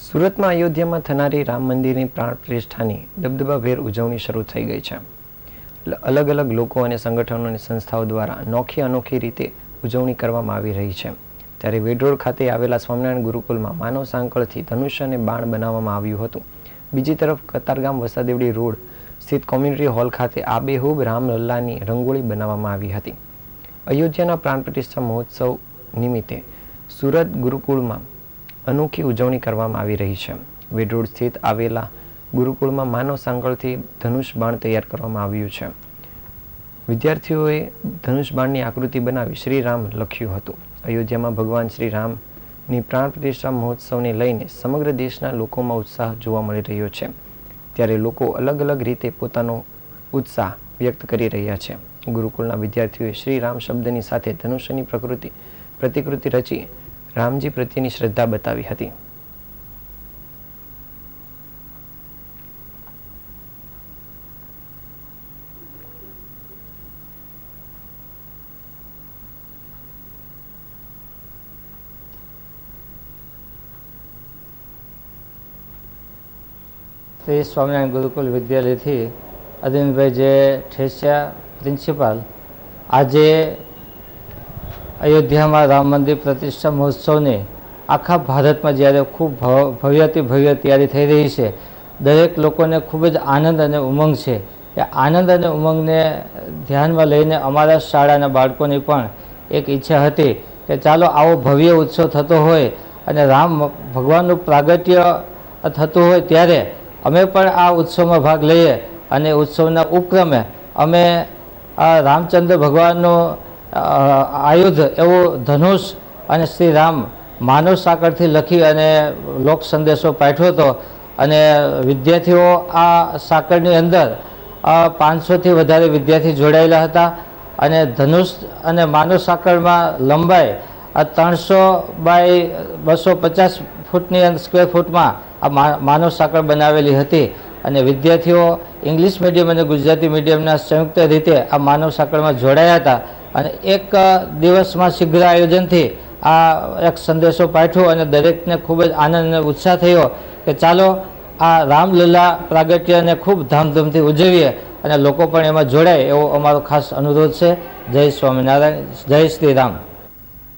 સુરતમાં અયોધ્યામાં થનારી રામ મંદિરની પ્રાણ પ્રતિષ્ઠાની દબદબાભેર ઉજવણી શરૂ થઈ ગઈ છે. અલગ અલગ લોકો અને સંગઠનો અને સંસ્થાઓ દ્વારા અનોખી અનોખી રીતે ઉજવણી કરવામાં આવી રહી છે. ત્યારે વેડરોડ ખાતે આવેલા સ્વામિનારાયણ ગુરુકુલમાં માનવ સાંકળથી ધનુષ્ય અને બાણ બનાવવામાં આવ્યું હતું. બીજી તરફ કતારગામ વસાદેવડી રોડ સ્થિત કોમ્યુનિટી હોલ ખાતે આબેહૂબ રામલલ્લાની રંગોળી બનાવવામાં આવી હતી. અયોધ્યાના પ્રાણ પ્રતિષ્ઠા મહોત્સવ નિમિત્તે સુરત ગુરુકુળમાં અનોખી ઉજવણી કરવામાં આવી રહી છે. વેડરોડ સ્થિત આવેલા ગુરુકુળમાં માનવ સાંકળથી ધનુષ બાણ તૈયાર કરવામાં આવ્યું છે. વિદ્યાર્થીઓએ ધનુષ બાણની આકૃતિ બનાવી શ્રીરામ લખ્યું હતું. અયોધ્યામાં ભગવાન શ્રી રામની પ્રાણ પ્રતિષ્ઠા મહોત્સવને લઈને સમગ્ર દેશના લોકોમાં ઉત્સાહ જોવા મળી રહ્યો છે. ત્યારે લોકો અલગ અલગ રીતે પોતાનો ઉત્સાહ વ્યક્ત કરી રહ્યા છે. ગુરુકુળના વિદ્યાર્થીઓએ શ્રી રામ શબ્દની સાથે ધનુષ્યની પ્રકૃતિ, પ્રતિકૃતિ રચી રામજી પ્રત્યેની શ્રદ્ધા બતાવી હતી શ્રી સ્વામિનારાયણ ગુરુકુલ વિદ્યાલયથી અરવિંદભાઈ જે ઠેસિયા પ્રિન્સિપાલ આજે અયોધ્યામાં રામ મંદિર પ્રતિષ્ઠા મહોત્સવની આખા ભારતમાં જ્યારે ખૂબ ભવ- ભવ્યથી ભવ્ય તૈયારી થઈ રહી છે, દરેક લોકોને ખૂબ જ આનંદ અને ઉમંગ છે. એ આનંદ અને ઉમંગને ધ્યાનમાં લઈને અમારા શાળાના બાળકોની પણ એક ઈચ્છા હતી કે ચાલો આવો ભવ્ય ઉત્સવ થતો હોય અને રામ ભગવાનનું પ્રાગટ્ય થતું હોય ત્યારે અમે પણ આ ઉત્સવમાં ભાગ લઈએ અને ઉત્સવના ઉપક્રમે અમે આ રામચંદ્ર ભગવાનનું આયુધ એવો ધનુષ અને શ્રી રામ માનવ સાકરથી લખી અને લોક સંદેશો પાઠવ્યો હતો. અને વિદ્યાર્થીઓ આ સાંકળની અંદર પાંચસોથી વધારે વિદ્યાર્થી જોડાયેલા હતા અને ધનુષ અને માનવ સાંકળમાં લંબાઈ આ ત્રણસો બાય બસો પચાસ ફૂટની સ્ક્વેર ફૂટમાં આ માનવ સાંકળ બનાવેલી હતી. અને વિદ્યાર્થીઓ ઇંગ્લિશ મીડિયમ અને ગુજરાતી મીડિયમના સંયુક્ત રીતે આ માનવ સાંકળમાં જોડાયા હતા. અને એક દિવસમાં શીઘ્ર આયોજનથી આ એક સંદેશો પાઠવ્યો અને દરેકને ખૂબ જ આનંદ અને ઉત્સાહ થયો કે ચાલો આ રામલીલા પ્રાગટ્યને ખૂબ ધામધૂમથી ઉજવીએ અને લોકો પણ એમાં જોડાય એવો અમારો ખાસ અનુરોધ છે. જય સ્વામિનારાયણ, જય શ્રી રામ.